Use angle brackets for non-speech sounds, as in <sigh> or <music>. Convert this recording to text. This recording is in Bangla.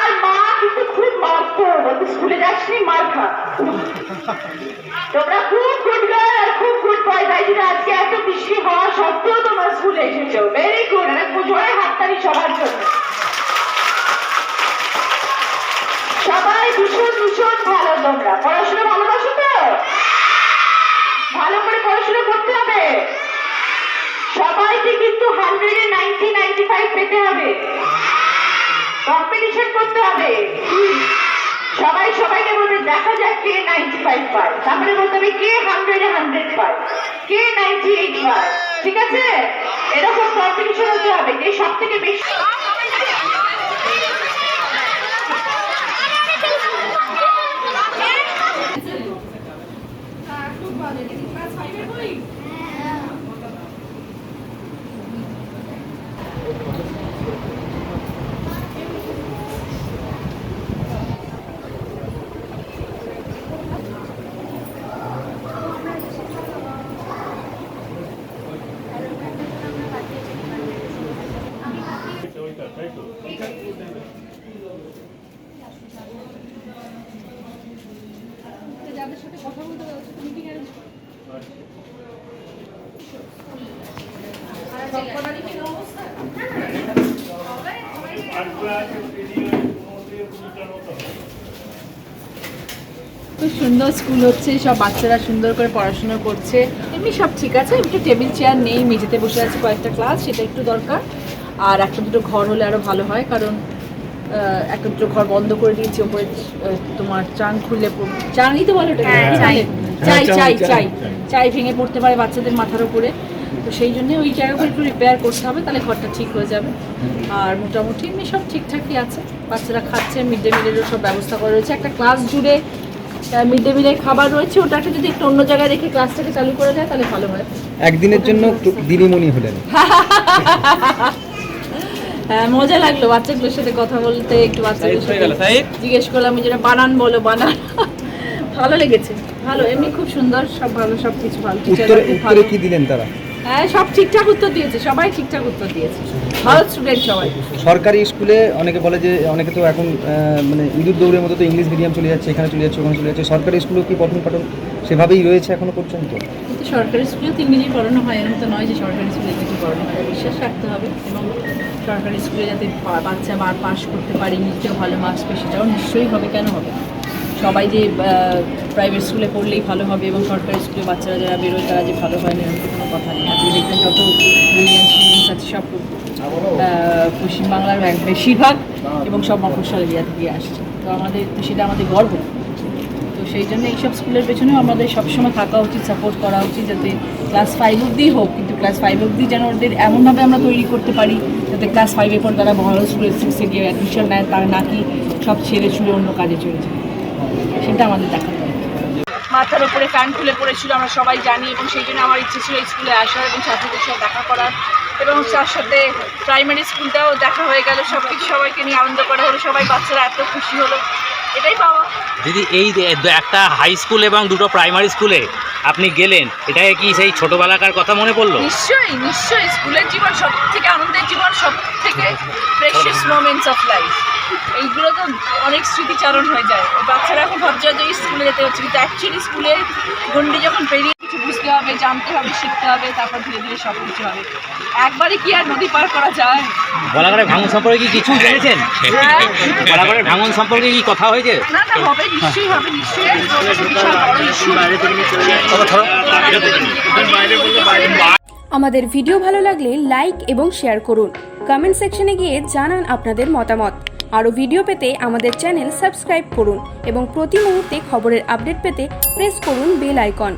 আর মা কিন্তু খুব মারতো বলতো স্কুলে যাসনি? মার খা। তোমরা খুব গুড গার্ল আর খুব গুড বয় জন্য আজকে এত বৃষ্টি হওয়া সত্ত্বেও তোমরা স্কুলে এসেছ। ভেরি গুড আর পুজোয় হাততালি সবার জন্য। সবাই ভীষণ ভীষণ ভালো তোমরা। পড়াশোনা ভালোবাসো তো? ভালো করে পড়াশোনা করতে হবে। সবাইকে কিন্তু হান্ড্রেডে নাইনটি নাইনটি ফাইভ পেতে হবে। কম্পিটিশন করতে হবে। সবাই সবাইকে বলবে দেখা যাক কে নাইনটি ফাইভ পায়। তারপরে বলতে হবে কে হান্ড্রেডে হান্ড্রেড পায়? কে নাইনটি এইট পায়? ঠিক আছে? এরকম কম্পিটিশন হতে হবে যে সব থেকে বেশি খুব সুন্দর স্কুল হচ্ছে সব বাচ্চারা সুন্দর করে পড়াশোনা করছে। এমনি সব ঠিক আছে একটু টেবিল চেয়ার নেই মেঝেতে বসে আছে কয়েকটা ক্লাস সেটা একটু দরকার। আর একটা দুটো ঘর হলে আরও ভালো হয় কারণ একটা দুটো ঘর বন্ধ করে দিয়েছি ওপরে তোমার চাং খুললে পড়- চাংই তো বলে ওটা হ্যাঁ, চাই। চাই চাই চাই চাই ভেঙে পড়তে পারে বাচ্চাদের মাথার উপরে তো সেই জন্য ওই জায়গাগুলো একটু রিপেয়ার করতে হবে তাহলে ঘরটা ঠিক হয়ে যাবে। আর মোটামুটি এমনি সব ঠিকঠাকই আছে। বাচ্চারা খাচ্ছে মিড ডে মিলেরও সব ব্যবস্থা করা রয়েছে। একটা ক্লাস জুড়ে মিড ডে মিলের খাবার রয়েছে ওটাকে যদি একটু অন্য জায়গায় রেখে ক্লাসটাকে চালু করে দেয় তাহলে ভালো হয়। একদিনের জন্য দিদিমণি হলেন। <laughs> হ্যাঁ মজা লাগল বাচ্চাগুলোর সাথে কথা বলতে একটু বাচ্চাগুলোর সাথে জিজ্ঞেস করলাম যেটা বানান বলো বানান। ভালো লেগেছে ভালো এমনি খুব সুন্দর সব ভালো সব কিছু ভালো। উত্তরে কি দিলেন তারা? হ্যাঁ সব ঠিকঠাক উত্তর দিয়েছে সবাই ঠিকঠাক উত্তর দিয়েছে। ভালো স্টুডেন্ট সবাই। সরকারি স্কুলে অনেকে বলে যে অনেকে তো এখন মানে ইঁদুর দৌড়ের মতো তো ইংলিশ মিডিয়াম চলে যাচ্ছে এখানে চলে যাচ্ছে ওখানে চলে যাচ্ছে। সরকারি স্কুলেও কি পঠন পাঠন সেভাবেই রয়েছে এখনও পর্যন্ত? কিন্তু সরকারি স্কুলেও তো ইংরেজি পড়ানো হয় এরকম তো নয় যে সরকারি স্কুলে ইংরেজি পড়ানো হয়। বিশ্বাস রাখতে হবে এবং সরকারি স্কুলে যাতে বাচ্চা বার পাস করতে পারে ইংরেজিতেও ভালো মার্কস পেয়ে সেটাও নিশ্চয়ই হবে। কেন হবে সবাই যে প্রাইভেট স্কুলে পড়লেই ভালো হবে এবং সরকারি স্কুলে বাচ্চারা যারা বেরোয় তারা যে ভালো হয় না, এরকম কোনো কথা নেই। আপনি দেখবেন যত ব্রিলিয়েন্ট স্টুডেন্টস আছে, সব পশ্চিমবাংলার বেশিরভাগ এবং সব মফস্বল এরিয়া থেকে আসছে। তো আমাদের, তো সেটা আমাদের গর্ব। তো সেই জন্য এইসব স্কুলের পেছনেও আমাদের সবসময় থাকা উচিত সাপোর্ট করা উচিত যাতে ক্লাস ফাইভ অবধি হোক, কিন্তু ক্লাস ফাইভ অব্দি যেন ওদের এমনভাবে আমরা তৈরি করতে পারি যাতে ক্লাস ফাইভের পর তারা ভালো স্কুলের সিক্সে গিয়ে অ্যাডমিশন নেয়, তারা নাকি সব ছেড়ে ছুড়ে অন্য কাজে চলে যায়। সেটা আমাদের হবে। মাথার উপরে ফ্যান খুলে পড়েছিল, আমরা সবাই জানি, এবং সেই জন্য আমার ইচ্ছে ছিল স্কুলে আসার এবং ছাত্রদের সাথে দেখা করার। এবং তার সাথে প্রাইমারি স্কুলটাও দেখা হয়ে গেল সব কিছু সবাইকে নিয়ে আনন্দ করা হলো, সবাই বাচ্চারা এত খুশি হলো। এটাই পাওয়া। দিদি এই একটা হাই স্কুল এবং দুটো প্রাইমারি স্কুলে আপনি গেলেন এটা কি সেই ছোটবেলাকার কথা মনে পড়ল? নিশ্চয়ই নিশ্চয়ই। স্কুলের জীবন সব থেকে আনন্দের জীবন সব থেকে প্রেশিয়াস মোমেন্টস অফ লাইফ এইগুলো তো অনেক স্মৃতিচারণ হয়ে যায়। বাচ্চারা এখন ভাবছে যে স্কুলে যেতে হচ্ছে কিন্তু অ্যাকচুয়ালি স্কুলে গন্ডি যখন পেরিয়ে কিছু বুঝতে হবে জানতে হবে শিখতে হবে তারপর ধীরে ধীরে সব কিছু হবে। একবারে কি আর নদী পার করা যায়? বলাগড়ের ভাঙন সম্পর্কে কি কিছু জেনেছেন? হ্যাঁ। বলাগড়ের ভাঙন সম্পর্কে কি কথা হয়েছে? না না হবে নিশ্চয়ই হবে নিশ্চয়ই বিশাল বড় ইস্যু আমাদের ভিডিও ভালো লাগলে লাইক এবং শেয়ার করুন। কমেন্ট সেকশনে গিয়ে জানান আপনাদের মতামত। আরও ভিডিও পেতে আমাদের চ্যানেল সাবস্ক্রাইব করুন এবং প্রতি মুহূর্তে খবরের আপডেট পেতে প্রেস করুন বেল আইকন।